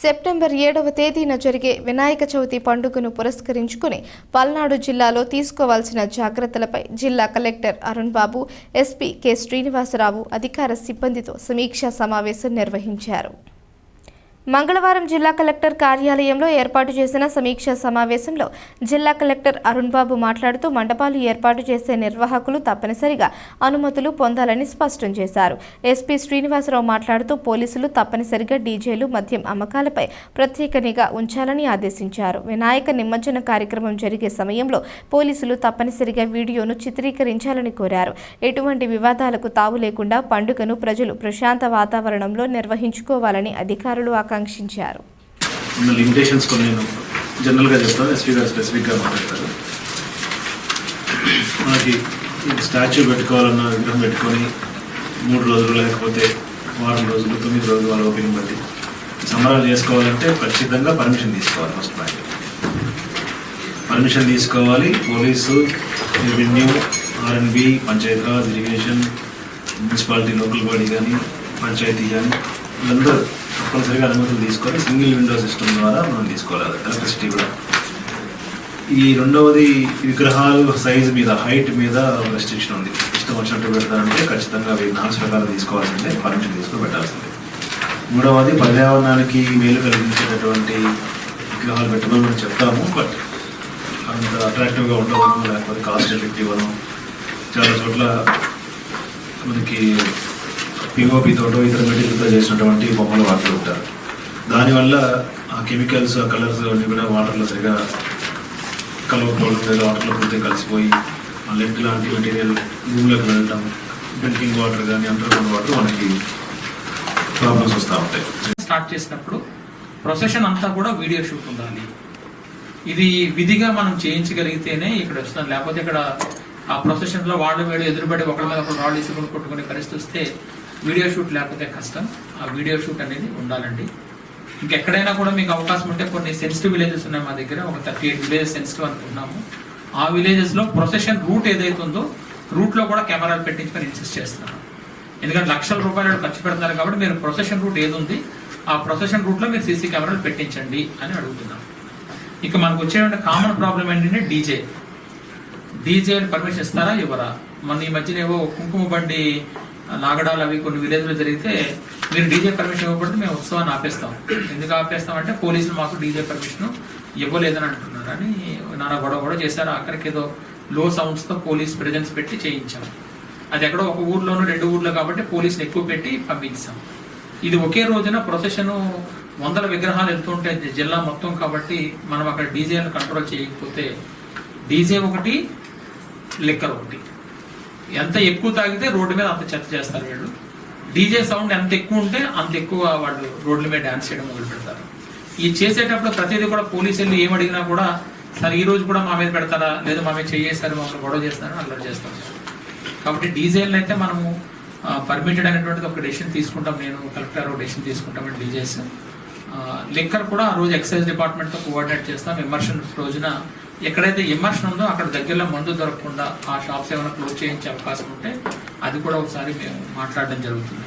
September ఏడవ తేదీన జరిగే వినాయక చవితి పండుగను పురస్కరించుకుని పల్నాడు జిల్లాలో తీసుకోవాల్సిన జాగ్రత్తలపై జిల్లా collector Arun Babu SP K Srinivasa Rao అధికార సిబ్బందితో సమీక్షా సమావేశం నిర్వహించారు. మంగళవారం జిల్లా కలెక్టర్ కార్యాలయంలో ఏర్పాటు చేసిన సమీక్షా సమావేశంలో జిల్లా కలెక్టర్ అరుణ్ బాబు మాట్లాడుతూ మండపాలు ఏర్పాటు చేసే నిర్వాహకులు తప్పనిసరిగా అనుమతులు పొందాలని స్పష్టం చేశారు. ఎస్పీ శ్రీనివాసరావు మాట్లాడుతూ పోలీసులు తప్పనిసరిగా డీజేలు మద్యం అమ్మకాలపై ప్రత్యేక నిఘా ఉంచాలని ఆదేశించారు. వినాయక నిమజ్జన కార్యక్రమం జరిగే సమయంలో పోలీసులు తప్పనిసరిగా వీడియోను చిత్రీకరించాలని కోరారు. ఎటువంటి వివాదాలకు తావు లేకుండా పండుగను ప్రజలు ప్రశాంత వాతావరణంలో నిర్వహించుకోవాలని అధికారులు ఆకాంక్షించారు. లిమిటేషన్స్ కొన్ని జనరల్గా చెప్తాను ఎస్పీ గారు స్పెసిఫిక్గా మాట్లాడతారు. మనకి స్టాచ్యూ పెట్టుకోవాలన్న విగ్రహం పెట్టుకొని మూడు రోజులు లేకపోతే వారం రోజులు తొమ్మిది రోజులు వాళ్ళ ఓపెనింగ్ బట్టి సంబరాలు చేసుకోవాలంటే ఖచ్చితంగా పర్మిషన్ తీసుకోవాలి ఫస్ట్ పాయింట్ పర్మిషన్ తీసుకోవాలి police revenue RNB Panchayati Raj irrigation municipality local body కానీ పంచాయతీ కానీ వీళ్ళందరూ తప్పనిసరిగా అనుమతులు తీసుకొని సింగిల్ విండో సిస్టమ్ ద్వారా మనం తీసుకోవాలి. ఎలక్ట్రిసిటీ కూడా. ఈ రెండవది విగ్రహాలు సైజ్ మీద హైట్ మీద రెస్ట్రిక్షన్ ఉంది. ఇష్టం వచ్చినట్టు పెడతారంటే ఖచ్చితంగా అవి నాన్స్ ప్రకారం తీసుకోవాల్సిందే పర్మిషన్ తీసుకుని పెట్టాల్సిందే. మూడవది పర్యావరణానికి మేలు కలిగించేటటువంటి విగ్రహాలు పెట్టమని మనం చెప్తాము బట్ అంత అట్రాక్టివ్గా ఉండవను లేకపోతే కాస్ట్ ఎఫెక్టివ్ అను చాలా చోట్ల మనకి పిఓపి ఇతర మెటీరియల్తో చేసినటువంటి బొమ్మలు వాడుతూ ఉంటారు. దానివల్ల ఆ కెమికల్స్ ఆ కలర్స్ అన్నీ కూడా వాటర్లో సరిగా కలవకపోవడం లేదా వాటర్లో పూర్తిగా కలిసిపోయి ఆ లెడ్ లాంటి మెటీరియల్ భూమిలోకి వెళ్ళడం డ్రింకింగ్ వాటర్ కానీ అండర్ గ్రౌండ్ వాటర్ మనకి ప్రాబ్లమ్స్ వస్తూ ఉంటాయి. స్టార్ట్ చేసినప్పుడు ప్రొసెషన్ అంతా కూడా వీడియో షూట్ ఉండాలి. ఇది విధిగా మనం చేయించగలిగితేనే ఇక్కడ వస్తున్నాం లేకపోతే ఇక్కడ ఆ ప్రొసెషన్లో వాళ్ళు వేడు ఎదురుపడి ఒకరి మీద ఒకరు రాళ్ళు ఇసుకొని కొట్టుకునే పరిస్థితి వస్తే వీడియో షూట్ లేకపోతే కష్టం. ఆ వీడియో షూట్ అనేది ఉండాలండి. ఇంకెక్కడైనా కూడా మీకు అవకాశం ఉంటే కొన్ని సెన్సిటివ్ విలేజెస్ ఉన్నాయి మా దగ్గర. ఒక థర్టీ ఎయిట్ విలేజెస్ సెన్సిటివ్ అనుకుంటున్నాము. ఆ విలేజెస్లో ప్రొసెషన్ రూట్ ఏదైతే ఉందో రూట్లో కూడా కెమెరాలు పెట్టించుకొని ఇన్సిస్ట్ చేస్తున్నాను ఎందుకంటే లక్షల రూపాయలు ఖర్చు పెడతారు కాబట్టి మీరు ప్రొసెషన్ రూట్ ఏది ఉంది ఆ ప్రొసెషన్ రూట్లో మీరు సీసీ కెమెరాలు పెట్టించండి అని అడుగుతున్నాం. ఇక మనకు వచ్చేటువంటి కామన్ ప్రాబ్లం ఏంటంటే డీజే డీజే పర్మిషన్ ఇస్తారా? ఇవ్వరా? మన ఈ మధ్యన ఏవో కుంకుమ బండి నాగడాలు అవి కొన్ని విలేజ్లో జరిగితే మీరు డీజే పర్మిషన్ ఇవ్వకపోతే మేము ఉత్సవాన్ని ఆపేస్తాం. ఎందుకు ఆపేస్తాం అంటే పోలీసులు మాకు డీజే పర్మిషన్ ఇవ్వలేదని అంటున్నారు అని నాన్న గొడవ గొడవ చేశారు. అక్కడికి ఏదో లో సౌండ్స్తో పోలీస్ ప్రెజెన్స్ పెట్టి చేయించాం. అది ఎక్కడో ఒక ఊర్లోనూ రెండు ఊర్లో కాబట్టి పోలీసులు ఎక్కువ పెట్టి పంపించాం. ఇది ఒకే రోజున ప్రొసెషన్ వందల విగ్రహాలు వెళ్తుంటే జిల్లా మొత్తం కాబట్టి మనం అక్కడ డీజేను కంట్రోల్ చేయకపోతే డీజే ఒకటి లిక్కర్ ఒకటి. ఎంత ఎక్కువ తాగితే రోడ్డు మీద అంత చెత్త చేస్తారు వీళ్ళు. డీజే సౌండ్ ఎంత ఎక్కువ ఉంటే అంత ఎక్కువ వాళ్ళు రోడ్ల మీద డాన్స్ చేయడం మొదలు పెడతారు. ఈ చేసేటప్పుడు ప్రతిదీ కూడా పోలీసులు ఏం అడిగినా కూడా సార్ ఈ రోజు కూడా మా మీద పెడతారా? లేదా మా మీద చేయేస్తారు మమ్మల్ని గొడవ చేస్తారని అల్లరి చేస్తాం కాబట్టి డీజేలను అయితే మనము పర్మిటెడ్ అనేటువంటిది ఒక డెసిషన్ తీసుకుంటాం. నేను కలెక్టర్ డెసిషన్ తీసుకుంటాం డీజేస్. లిక్కర్ కూడా ఆ రోజు ఎక్సైజ్ డిపార్ట్మెంట్తో కోఆర్డినేట్ చేస్తాం. ఇమర్షన్ రోజున ఎక్కడైతే ఇమర్షన్ ఉందో అక్కడ దగ్గరలో మందు దొరకకుండా ఆ షాప్స్ ఏమైనా క్లోజ్ చేయించే అవకాశం ఉంటే అది కూడా ఒకసారి మేము మాట్లాడడం జరుగుతుంది.